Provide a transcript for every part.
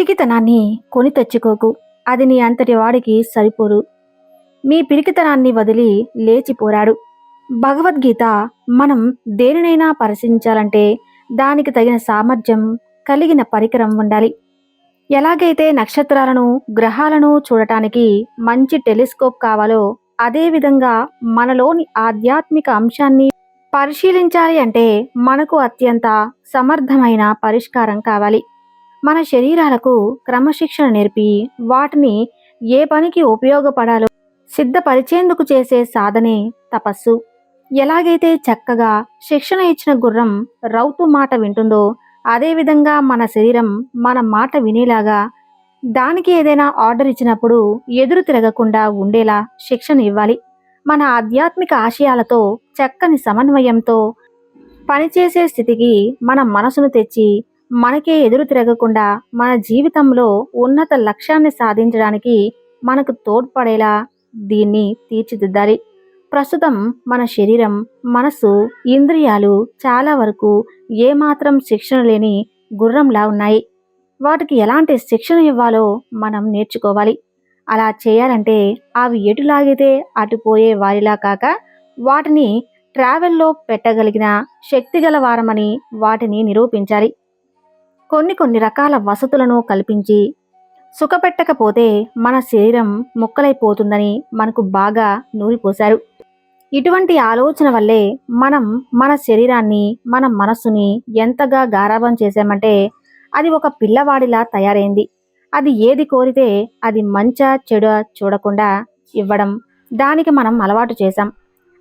పిరికితనాన్ని కొని తెచ్చుకోకు. అది నీ అంతటి వాడికి సరిపోరు మీ పిరికితనాన్ని వదిలి లేచిపోరాడు భగవద్గీత మనం దేనినైనా పరిశీలించాలంటే దానికి తగిన సామర్థ్యం కలిగిన పరికరం ఉండాలి. ఎలాగైతే నక్షత్రాలను గ్రహాలను చూడటానికి మంచి టెలిస్కోప్ కావాలో అదేవిధంగా మనలోని ఆధ్యాత్మిక అంశాన్ని పరిశీలించాలి అంటే మనకు అత్యంత సమర్థమైన పరిష్కారం కావాలి. మన శరీరాలకు క్రమశిక్షణ నేర్పి వాటిని ఏ పనికి ఉపయోగపడాలో సిద్ధపరిచేందుకు చేసే సాధనే తపస్సు. ఎలాగైతే చక్కగా శిక్షణ ఇచ్చిన గుర్రం రౌతు మాట వింటుందో అదేవిధంగా మన శరీరం మన మాట వినేలాగా దానికి ఏదైనా ఆర్డర్ ఇచ్చినప్పుడు ఎదురు తిరగకుండా ఉండేలా శిక్షణ ఇవ్వాలి. మన ఆధ్యాత్మిక ఆశయాలతో చక్కని సమన్వయంతో పనిచేసే స్థితికి మన మనసును తెచ్చి మనకే ఎదురు తిరగకుండా మన జీవితంలో ఉన్నత లక్ష్యాన్ని సాధించడానికి మనకు తోడ్పడేలా దీన్ని తీర్చిదిద్దాలి. ప్రస్తుతం మన శరీరం మనసు ఇంద్రియాలు చాలా వరకు ఏమాత్రం శిక్షణ లేని గుర్రంలా ఉన్నాయి. వాటికి ఎలాంటి శిక్షణ ఇవ్వాలో మనం నేర్చుకోవాలి. అలా చేయాలంటే అవి ఎటు లాగితే అటు పోయే వారిలా కాక వాటిని ట్రావెల్లో పెట్టగలిగిన శక్తిగల వారమని వాటిని నిరూపించాలి. కొన్ని కొన్ని రకాల వసతులను కల్పించి సుఖపెట్టకపోతే మన శరీరం ముక్కలైపోతుందని మనకు బాగా నూరిపోశారు. ఇటువంటి ఆలోచన వల్లే మనం మన శరీరాన్ని మన మనస్సుని ఎంతగా గారాభం చేశామంటే అది ఒక పిల్లవాడిలా తయారైంది. అది ఏది కోరితే అది మంచా చెడు చూడకుండా ఇవ్వడం దానికి మనం అలవాటు చేశాం.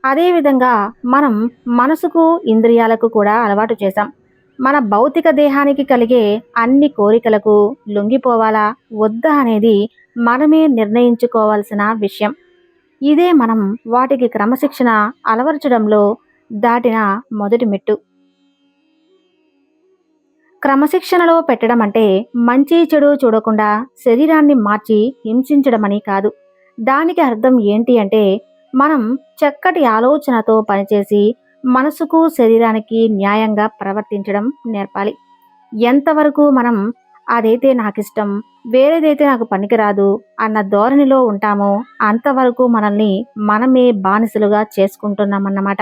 అదేవిధంగా మనం మనసుకు ఇంద్రియాలకు కూడా అలవాటు చేశాం. మన భౌతిక దేహానికి కలిగే అన్ని కోరికలకు లొంగిపోవాలా? వద్దా అనేది మనమే నిర్ణయించుకోవాల్సిన విషయం. ఇదే మనం వాటికి క్రమశిక్షణ అలవరచడంలో దాటిన మొదటి మెట్టు. క్రమశిక్షణలో పెట్టడం అంటే మంచి చెడు చూడకుండా శరీరాన్ని మార్చి హింసించడమని కాదు. దానికి అర్థం ఏంటి అంటే మనం చక్కటి ఆలోచనతో పనిచేసి మనసుకు శరీరానికి న్యాయంగా ప్రవర్తించడం నేర్పాలి. ఎంతవరకు మనం అదైతే నాకు ఇష్టం వేరేదైతే నాకు పనికిరాదు అన్న ధోరణిలో ఉంటామో అంతవరకు మనల్ని మనమే బానిసలుగా చేసుకుంటున్నామన్నమాట.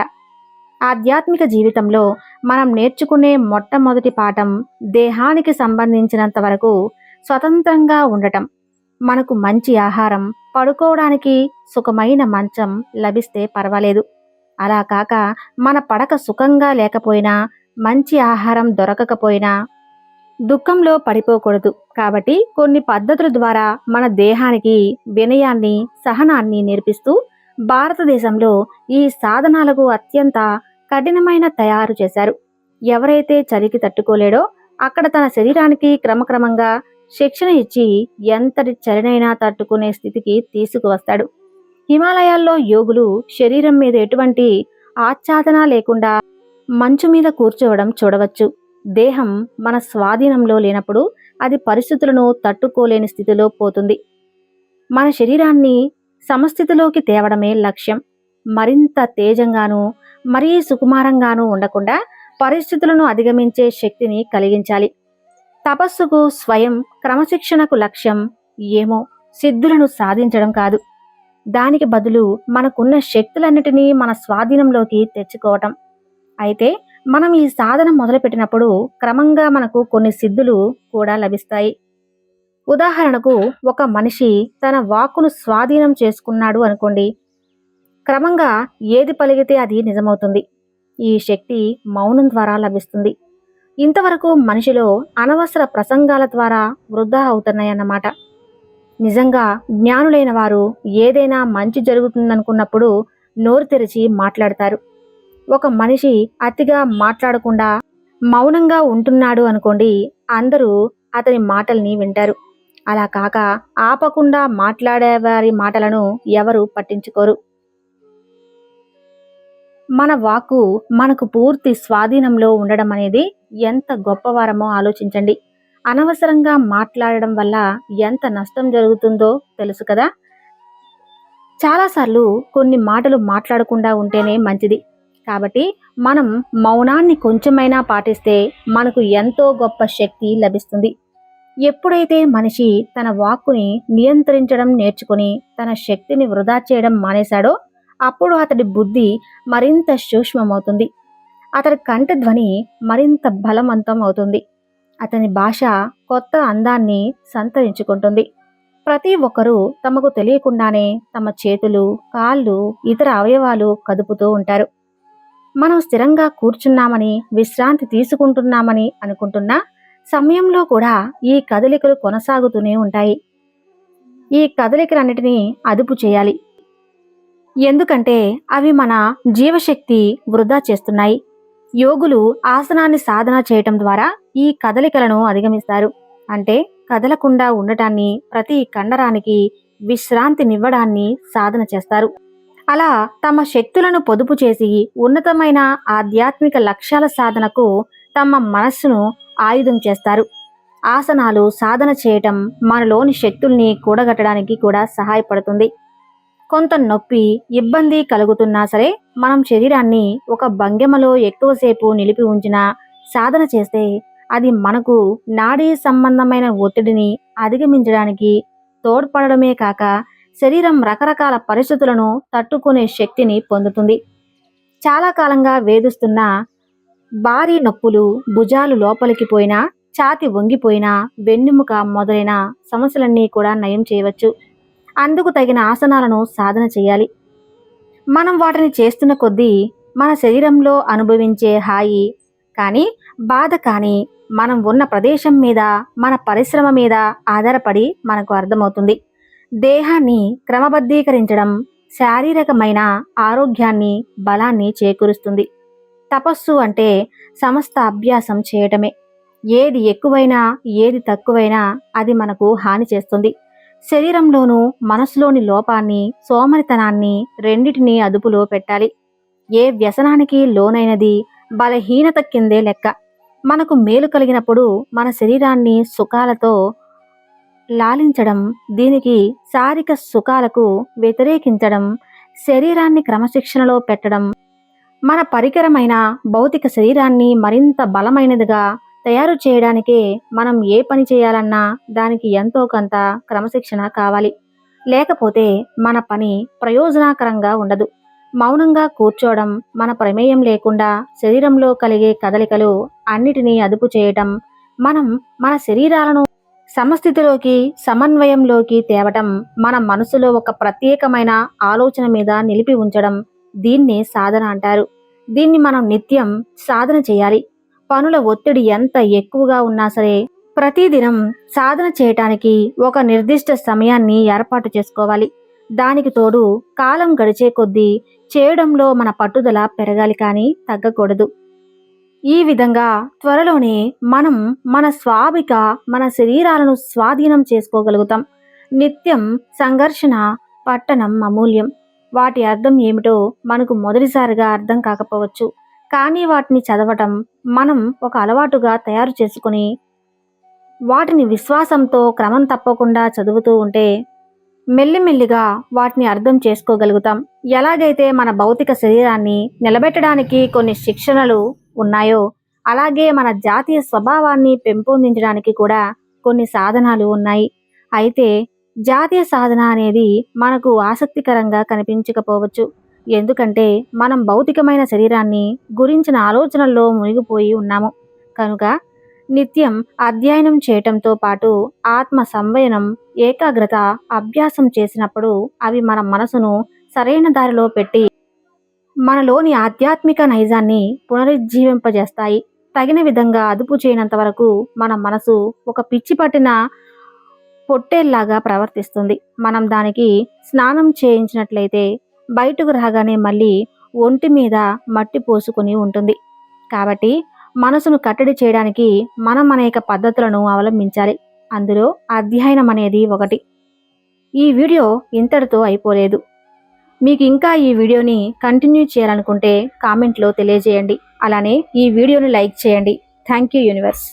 ఆధ్యాత్మిక జీవితంలో మనం నేర్చుకునే మొట్టమొదటి పాఠం దేహానికి సంబంధించినంత వరకు స్వతంత్రంగా ఉండటం. మనకు మంచి ఆహారం పడుకోవడానికి సుఖమైన మంచం లభిస్తే పర్వాలేదు. అలా కాక మన పడక సుఖంగా లేకపోయినా మంచి ఆహారం దొరకకపోయినా దుఃఖంలో పడిపోకూడదు. కాబట్టి కొన్ని పద్ధతుల ద్వారా మన దేహానికి వినయాన్ని సహనాన్ని నేర్పిస్తూ భారతదేశంలో ఈ సాధనాలకు అత్యంత కఠినమైన తయారు చేశారు. ఎవరైతే చలికి తట్టుకోలేడో అక్కడ తన శరీరానికి క్రమక్రమంగా శిక్షణ ఇచ్చి ఎంతటి చలినైనా తట్టుకునే స్థితికి తీసుకువస్తాడు. హిమాలయాల్లో యోగులు శరీరం మీద ఎటువంటి ఆచ్ఛాదన లేకుండా మంచు మీద కూర్చోవడం చూడవచ్చు. దేహం మన స్వాధీనంలో లేనప్పుడు అది పరిస్థితులను తట్టుకోలేని స్థితిలో పోతుంది. మన శరీరాన్ని సమస్థితిలోకి తేవడమే లక్ష్యం. మరింత తేజంగాను మరీ సుకుమారంగాను ఉండకుండా పరిస్థితులను అధిగమించే శక్తిని కలిగించాలి. తపస్సుకు స్వయం క్రమశిక్షణకు లక్ష్యం ఏమో సిద్ధులను సాధించడం కాదు. దానికి బదులు మనకున్న శక్తులన్నిటినీ మన స్వాధీనంలోకి తెచ్చుకోవటం. అయితే మనం ఈ సాధన మొదలుపెట్టినప్పుడు క్రమంగా మనకు కొన్ని సిద్ధులు కూడా లభిస్తాయి. ఉదాహరణకు ఒక మనిషి తన వాక్కును స్వాధీనం చేసుకున్నాడు అనుకోండి. క్రమంగా ఏది పలిగితే అది నిజమవుతుంది. ఈ శక్తి మౌనం ద్వారా లభిస్తుంది. ఇంతవరకు మనిషిలో అనవసర ప్రసంగాల ద్వారా వృధా అవుతున్నాయన్నమాట. నిజంగా జ్ఞానులైన వారు ఏదైనా మంచి జరుగుతుందనుకున్నప్పుడు నోరు తెరిచి మాట్లాడతారు. ఒక మనిషి అతిగా మాట్లాడకుండా మౌనంగా ఉంటున్నాడు అనుకోండి అందరూ అతని మాటల్ని వింటారు. అలా కాక ఆపకుండా మాట్లాడేవారి మాటలను ఎవరు పట్టించుకోరు. మన వాక్కు మనకు పూర్తి స్వాధీనంలో ఉండడం అనేది ఎంత గొప్పవారమో ఆలోచించండి. అనవసరంగా మాట్లాడడం వల్ల ఎంత నష్టం జరుగుతుందో తెలుసు కదా? చాలాసార్లు కొన్ని మాటలు మాట్లాడకుండా ఉంటేనే మంచిది. కాబట్టి మనం మౌనాన్ని కొంచెమైనా పాటిస్తే మనకు ఎంతో గొప్ప శక్తి లభిస్తుంది. ఎప్పుడైతే మనిషి తన వాక్కుని నియంత్రించడం నేర్చుకుని తన శక్తిని వృధా చేయడం మానేశాడో అప్పుడు అతడి బుద్ధి మరింత సూక్ష్మమవుతుంది. అతడి కంఠ ధ్వని మరింత బలవంతం అవుతుంది. అతని భాష కొత్త అందాన్ని సంతరించుకుంటుంది. ప్రతి ఒక్కరూ తమకు తెలియకుండానే తమ చేతులు కాళ్ళు ఇతర అవయవాలు కదుపుతూ ఉంటారు. మనం స్థిరంగా కూర్చున్నామని విశ్రాంతి తీసుకుంటున్నామని అనుకుంటున్న సమయంలో కూడా ఈ కదలికలు కొనసాగుతూనే ఉంటాయి. ఈ కదలికలన్నిటినీ అదుపు చేయాలి. ఎందుకంటే అవి మన జీవశక్తి వృధా చేస్తున్నాయి. యోగులు ఆసనాన్ని సాధన చేయటం ద్వారా ఈ కదలికలను అధిగమిస్తారు. అంటే కదలకుండా ఉండటాన్ని ప్రతి కండరానికి విశ్రాంతినివ్వడాన్ని సాధన చేస్తారు. అలా తమ శక్తులను పొదుపు చేసి ఉన్నతమైన ఆధ్యాత్మిక లక్ష్యాల సాధనకు తమ మనస్సును ఆయుధం చేస్తారు. ఆసనాలు సాధన చేయటం మనలోని శక్తుల్ని కూడగట్టడానికి కూడా సహాయపడుతుంది. కొంత నొప్పి ఇబ్బంది కలుగుతున్నా సరే మనం శరీరాన్ని ఒక భంగిమలో ఎక్కువసేపు నిలిపి ఉంచిన సాధన చేస్తే అది మనకు నాడీ సంబంధమైన ఒత్తిడిని అధిగమించడానికి తోడ్పడమే కాక శరీరం రకరకాల పరిస్థితులను తట్టుకునే శక్తిని పొందుతుంది. చాలా కాలంగా వేధిస్తున్న భారీ నొప్పులు భుజాలు లోపలికి పోయినా ఛాతి వంగిపోయినా వెన్నెముక మొదలైన సమస్యలన్నీ కూడా నయం చేయవచ్చు. అందుకు తగిన ఆసనాలను సాధన చేయాలి. మనం వాటిని చేస్తున్న కొద్దీ మన శరీరంలో అనుభవించే హాయి కానీ బాధ కానీ మనం ఉన్న ప్రదేశం మీద మన పరిశ్రమ మీద ఆధారపడి మనకు అర్థమవుతుంది. దేహాన్ని క్రమబద్ధీకరించడం శారీరకమైన ఆరోగ్యాన్ని బలాన్ని చేకూరుస్తుంది. తపస్సు అంటే సమస్త అభ్యాసం చేయటమే. ఏది ఎక్కువైనా ఏది తక్కువైనా అది మనకు హాని చేస్తుంది. శరీరంలోనూ మనసులోని లోపాన్ని సోమరితనాన్ని రెండిటిని అదుపులో పెట్టాలి. ఏ వ్యసనానికి లోనైనది బలహీనత కిందే లెక్క. మనకు మేలు కలిగినప్పుడు మన శరీరాన్ని సుఖాలతో లాలించడం దీనికి శారీరక సుఖాలకు వ్యతిరేకించడం శరీరాన్ని క్రమశిక్షణలో పెట్టడం మన పరికరమైన భౌతిక శరీరాన్ని మరింత బలమైనదిగా తయారు చేయడానికే మనం ఏ పని చేయాలన్నా దానికి ఎంతో కొంత క్రమశిక్షణ కావాలి. లేకపోతే మన పని ప్రయోజనకరంగా ఉండదు. మౌనంగా కూర్చోవడం మన ప్రమేయం లేకుండా శరీరంలో కలిగే కదలికలు అన్నిటినీ అదుపు చేయటం మనం మన శరీరాలను సమస్థితిలోకి సమన్వయంలోకి తేవటం మన మనసులో ఒక ప్రత్యేకమైన ఆలోచన మీద నిలిపి ఉంచడం దీన్ని సాధన అంటారు. దీన్ని మనం నిత్యం సాధన చేయాలి. పనుల ఒత్తిడి ఎంత ఎక్కువగా ఉన్నా సరే ప్రతిదినం సాధన చేయటానికి ఒక నిర్దిష్ట సమయాన్ని ఏర్పాటు చేసుకోవాలి. దానికి తోడు కాలం గడిచే కొద్దీ చేయడంలో మన పట్టుదల పెరగాలి కానీ తగ్గకూడదు. ఈ విధంగా త్వరలోనే మనం మన స్వాభిక మన శరీరాలను స్వాధీనం చేసుకోగలుగుతాం. నిత్యం సంఘర్షణ పట్టణం అమూల్యం. వాటి అర్థం ఏమిటో మనకు మొదటిసారిగా అర్థం కాకపోవచ్చు. కానీ వాటిని చదవటం మనం ఒక అలవాటుగా తయారు చేసుకుని వాటిని విశ్వాసంతో క్రమం తప్పకుండా చదువుతూ ఉంటే మెల్లిమెల్లిగా వాటిని అర్థం చేసుకోగలుగుతాం. ఎలాగైతే మన భౌతిక శరీరాన్ని నిలబెట్టడానికి కొన్ని శిక్షణలు ఉన్నాయో అలాగే మన జాతీయ స్వభావాన్ని పెంపొందించడానికి కూడా కొన్ని సాధనాలు ఉన్నాయి. అయితే జాతీయ సాధన అనేది మనకు ఆసక్తికరంగా కనిపించకపోవచ్చు. ఎందుకంటే మనం భౌతికమైన శరీరాన్ని గురించిన ఆలోచనల్లో మునిగిపోయి ఉన్నాము. కనుక నిత్యం అధ్యయనం చేయటంతో పాటు ఆత్మ సంవయనం ఏకాగ్రత అభ్యాసం చేసినప్పుడు అవి మన మనసును సరైన దారిలో పెట్టి మనలోని ఆధ్యాత్మిక నైజాన్ని పునరుజ్జీవింపజేస్తాయి. తగిన విధంగా అదుపు చేయనంత వరకు మన మనసు ఒక పిచ్చి పట్టిన పొట్టేల్లాగా ప్రవర్తిస్తుంది. మనం దానికి స్నానం చేయించినట్లయితే బయటకు రాగానే మళ్ళీ ఒంటి మీద మట్టి పోసుకుని ఉంటుంది. కాబట్టి మనసును కట్టడి చేయడానికి మనం అనేక పద్ధతులను అవలంబించాలి. అందులో అధ్యయనం అనేది ఒకటి. ఈ వీడియో ఇంతటితో అయిపోలేదు. మీకు ఇంకా ఈ వీడియోని కంటిన్యూ చేయాలనుకుంటే కామెంట్లో తెలియజేయండి. అలానే ఈ వీడియోని లైక్ చేయండి. Thank you universe.